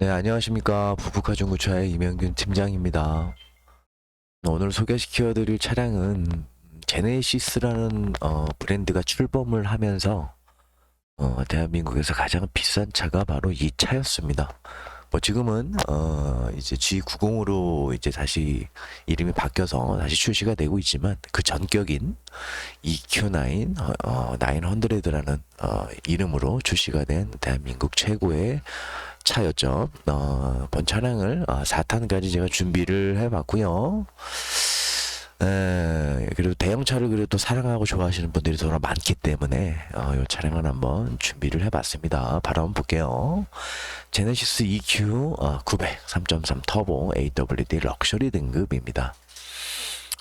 네, 안녕하십니까. 부부가중구차의 이명균 팀장입니다. 오늘 소개시켜 드릴 차량은 제네시스라는 어, 브랜드가 출범을 하면서 어, 대한민국에서 가장 비싼 차가 바로 이 차였습니다. 뭐 지금은 어, 이제 G90으로 이제 다시 이름이 바뀌어서 다시 출시가 되고 있지만 그 전격인 EQ9 어, 어, 900라는 어, 이름으로 출시가 된 대한민국 최고의 차였죠. 어, 본 차량을 어, 4탄까지 제가 준비를 해봤고요. 에, 그래도 대형차를 그래도 사랑하고 좋아하시는 분들이 정말 많기 때문에 어, 이 차량을 한번 준비를 해봤습니다. 바로 한번 볼게요. 제네시스 EQ 어, 900 3.3 터보 AWD 럭셔리 등급입니다.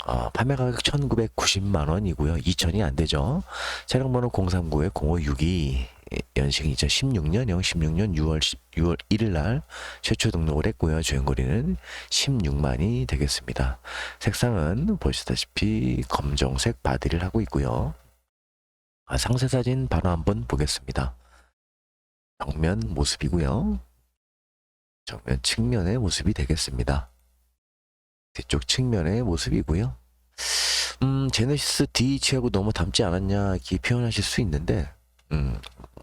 어, 판매 가격 1,990만 원이고요. 2천이 안 되죠. 차량 번호 039에 0562 연식 2016년형 16년 6월 6월 1일 날 최초 등록을 했고요. 주행거리는 16만이 되겠습니다. 색상은 보시다시피 검정색 바디를 하고 있고요. 아, 상세 사진 바로 한번 보겠습니다. 정면 모습이고요. 정면 측면의 모습이 되겠습니다. 뒤쪽 측면의 모습이고요. 음, 제네시스 DH하고 너무 닮지 않았냐 이렇게 표현하실 수 있는데, 음,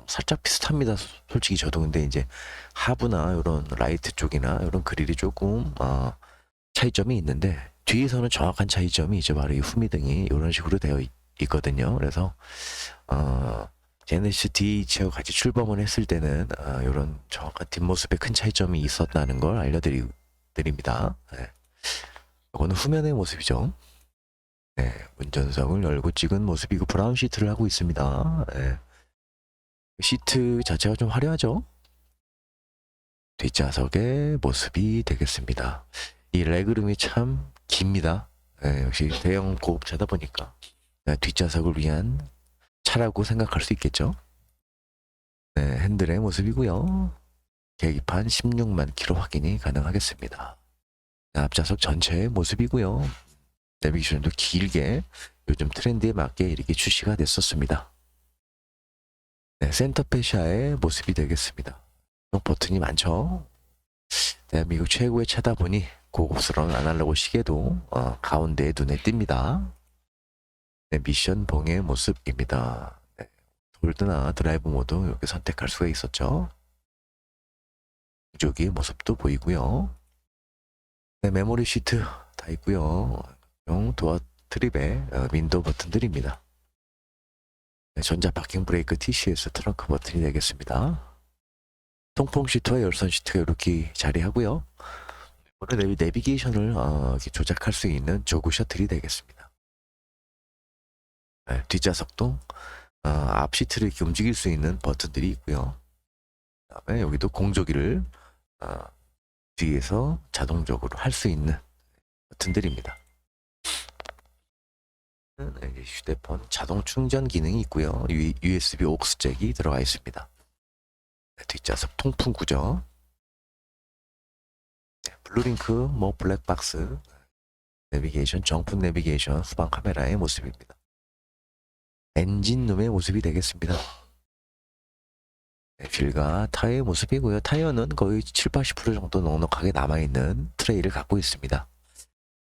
살짝 비슷합니다. 솔직히 저도 근데 이제 하부나 이런 라이트 쪽이나 이런 그릴이 조금 어, 차이점이 있는데 뒤에서는 정확한 차이점이 이제 바로 이 후미등이 이런 식으로 되어 있, 있거든요. 그래서 어, 제네시스 DH하고 같이 출범을 했을 때는 어, 이런 정확한 뒷모습에 큰 차이점이 있었다는 걸 알려드립니다. 네. 이거는 후면의 모습이죠. 네, 운전석을 열고 찍은 모습이고 브라운 시트를 하고 있습니다. 네. 시트 자체가 좀 화려하죠? 뒷좌석의 모습이 되겠습니다. 이 레그룸이 참 깁니다. 네, 역시 대형 고급차다 보니까 네, 뒷좌석을 위한 차라고 생각할 수 있겠죠? 네, 핸들의 모습이고요. 계기판 16만 킬로 확인이 가능하겠습니다. 앞좌석 전체의 모습이고요. 내비게이션도 길게 요즘 트렌드에 맞게 이렇게 출시가 됐었습니다. 네, 센터페시아의 모습이 되겠습니다. 버튼이 많죠. 대한민국 최고의 차다 보니 고급스러운 아날로그 시계도 어, 가운데에 눈에 띕니다. 네, 미션 봉의 모습입니다. 네, 골드나 드라이브 모드 이렇게 선택할 수가 있었죠. 이쪽이 모습도 보이고요. 네, 메모리 시트 다 있고요. 용 도어 트립에 어, 윈도우 버튼들입니다. 네, 전자 파킹 브레이크 TCS 트렁크 버튼이 되겠습니다. 통풍 시트와 열선 시트가 이렇게 자리하고요. 오늘 내비, 내비게이션을 어, 조작할 수 있는 조그 셔틀이 되겠습니다. 네, 뒷좌석도 어, 앞 시트를 이렇게 움직일 수 있는 버튼들이 있고요. 그다음에 여기도 공조기를 어, 뒤에서 자동적으로 할 수 있는 버튼들입니다. 네, 휴대폰 자동 충전 기능이 있고요. 유- USB aux 잭이 들어가 있습니다. 네, 뒷좌석 통풍 구조. 네, 블루링크, 뭐 블랙박스, 내비게이션, 정품 내비게이션, 후방 카메라의 모습입니다. 엔진룸의 모습이 되겠습니다. 네, 휠과 타이어의 모습이고요. 타이어는 거의 7, 80% 정도 넉넉하게 남아있는 트레이를 갖고 있습니다.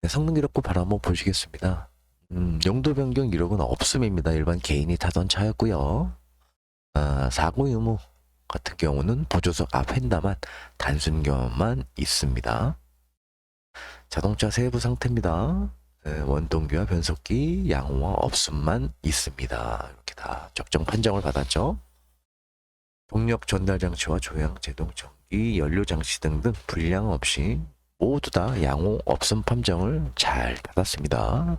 네, 성능 기록부 바로 한번 보시겠습니다. 음, 용도 변경 이력은 없음입니다. 일반 개인이 타던 차였고요. 아, 사고 유무 같은 경우는 보조석 앞 휀다만 단순 경험만 있습니다. 자동차 세부 상태입니다. 네, 원동기와 변속기 양호와 없음만 있습니다. 이렇게 다 적정 판정을 받았죠. 동력 전달 장치와 조향, 제동 전기, 연료 장치 등등 불량 없이 모두 다 양호 없음 판정을 잘 받았습니다.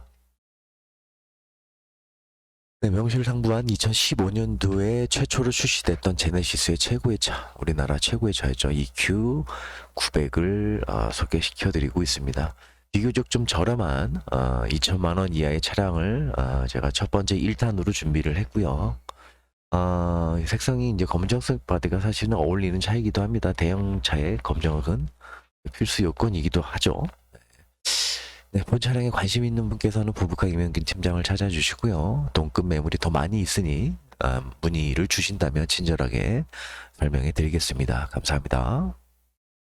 네, 명실상부한 2015년도에 최초로 출시됐던 제네시스의 최고의 차, 우리나라 최고의 차였죠. EQ 900을 어, 소개시켜드리고 있습니다. 비교적 좀 저렴한 어, 2천만 원 이하의 차량을 어, 제가 첫 번째 1탄으로 준비를 했고요. 어, 색상이 이제 검정색 바디가 사실은 어울리는 차이기도 합니다. 대형 차의 검정은 필수 요건이기도 하죠. 네, 본 차량에 관심 있는 분께서는 부부카 이명균 팀장을 찾아주시고요. 동급 매물이 더 많이 있으니 아, 문의를 주신다면 친절하게 설명해 드리겠습니다. 감사합니다.